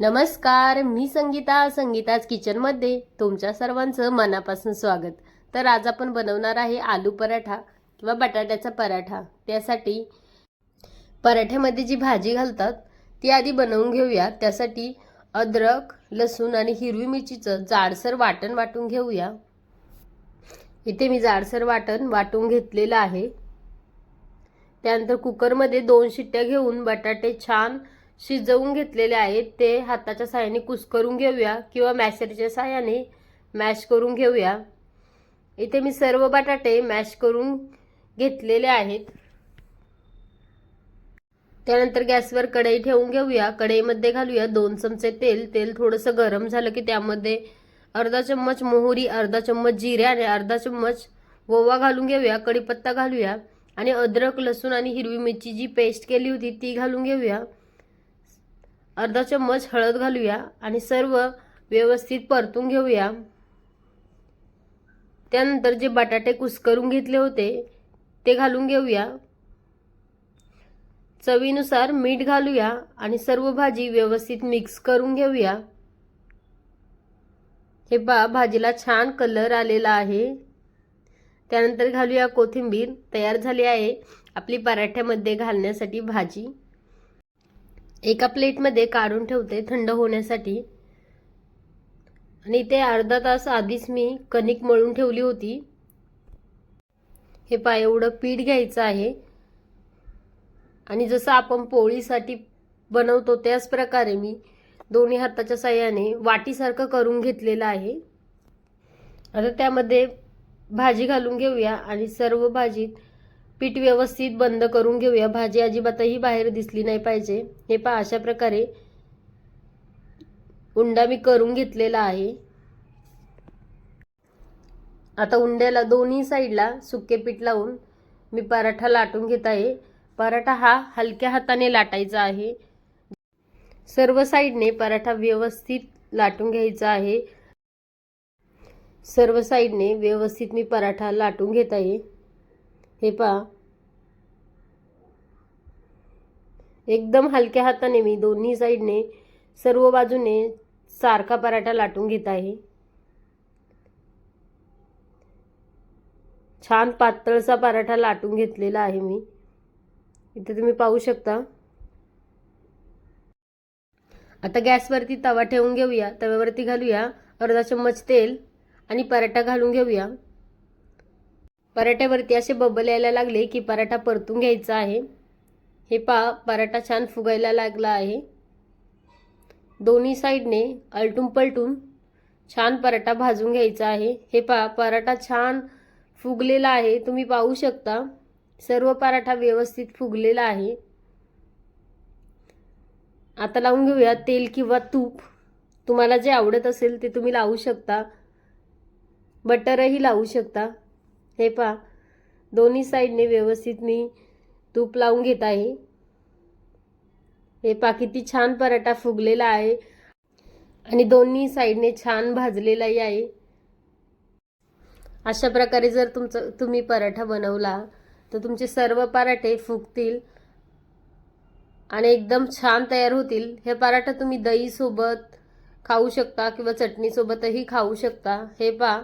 नमस्कार मी संगीता संगीताज किचनमध्ये तुमच्या सर्वांचं मनापासून स्वागत. तर आज आपण बनवणार आहे आलू पराठा किंवा बटाट्याचा पराठा. त्यासाठी पराठ्यामध्ये जी भाजी घालतात ती आधी बनवून घेऊया. त्यासाठी अद्रक लसूण आणि हिरवी मिरचीचं जाडसर वाटण वाटून घेऊया. इथे मी जाडसर वाटण वाटून घेतलेलं आहे. त्यानंतर कुकरमध्ये दोन शिट्ट्या घेऊन बटाटे छान शिजवून घेतलेले आहेत ते हाताच्या साहाय्याने कुस्करून घेऊया किंवा मॅशरच्या साहाय्याने मॅश करून घेऊया. इथे मी सर्व बटाटे मॅश करून घेतलेले आहेत. त्यानंतर गॅसवर कढई ठेवून घेऊया. कढईमध्ये घालूया दोन चमचे तेल. तेल थोडंसं गरम झालं की त्यामध्ये अर्धा चम्मच मोहरी अर्धा चम्मच जिरे आणि अर्धा चम्मच ओवा घालून घेऊया. कढीपत्ता घालूया. आणि अद्रक लसूण आणि हिरवी मिरची जी पेस्ट केली होती ती घालून घेऊया. अर्धा चम्मच हळद घालूया आणि सर्व व्यवस्थित परतून घेऊया. त्यानंतर जे बटाटे कुस्करून घेतले होते ते घालून घेऊया. चवीनुसार मीठ घालूया आणि सर्व भाजी व्यवस्थित मिक्स करून घेऊया. हे पा भाजीला छान कलर आलेला आहे. त्यानंतर घालूया कोथिंबीर तयार झाली आहे आपली पराठ्यामध्ये घालण्यासाठी भाजी. एका प्लेटमध्ये काढून ठेवते थंड होण्यासाठी. आणि ते अर्धा तास आधीच मी कणिक मळून ठेवली होती. हे पाय एवढं पीठ घ्यायचं आहे. आणि जसं आपण पोळीसाठी बनवतो त्याच प्रकारे मी दोन्ही हाताच्या साह्याने वाटीसारखं करून घेतलेलं आहे. आता त्यामध्ये भाजी घालून घेऊया आणि सर्व भाजीत पीठ व्यवस्थित बंद करून घेऊया. भाजी अजिबातही बाहेर दिसली नाही पाहिजे. हे पहा अशा प्रकारे उंडा मी करून घेतलेला आहे. आता उंड्याला दोन्ही साईडला सुके पीठ लावून मी पराठा लाटून घेत आहे. पराठा हा हलक्या हाताने लाटायचा आहे. सर्व साईडने पराठा व्यवस्थित लाटून घ्यायचा आहे. सर्व साईडने व्यवस्थित मी पराठा लाटून घेत आहे. हे पहा एकदम हलक्या हाताने मी दोन्ही साईडने सर्व बाजूने सारखा पराठा लाटून घेत आहे. छान पातळसा पराठा लाटून घेतलेला आहे मी. इथे तुम्ही पाहू शकता. आता गॅसवरती तवा ठेवून घेऊया. तव्यावरती घालूया अर्धा चम्मच तेल आणि पराठा घालून घेऊया. पराठ्यावरती असे बबल यायला लागले की पराठा परतून घ्यायचा आहे. हे पा पराठा छान फुगायला लागला आहे. दोन्ही साईडने अलटून पलटून छान पराठा भाजून घ्यायचा आहे. हे पा पराठा छान फुगलेला आहे. तुम्ही पाहू शकता सर्व पराठा व्यवस्थित फुगलेला आहे. आता लावून घेऊया तेल किंवा तूप. तुम्हाला जे आवडत असेल ते तुम्ही लावू शकता. बटरही लावू शकता. हे पहा दोन्ही साईडने व्यवस्थित मी तूप लावून घेत आहे. हे पा किती छान पराठा फुगलेला आहे. आणि दोन्ही साईडने छान भाजलेलाही आहे. अशा प्रकारे जर तुमचं तुम्ही पराठा बनवला तर तुमचे सर्व पराठे फुगतील आणि एकदम छान तयार होतील. हे पराठा तुम्ही दहीसोबत खाऊ शकता किंवा चटणीसोबतही खाऊ शकता. हे पहा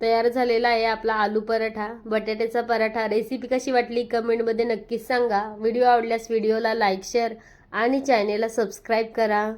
तयार झालेला आहे आपला आलू पराठा. बटाट्याचा पराठा. रेसिपी कशी वाटली कमेंटमध्ये नक्कीच सांगा. व्हिडिओ आवडल्यास व्हिडिओला लाईक शेअर आणि चॅनेलला सबस्क्राईब करा.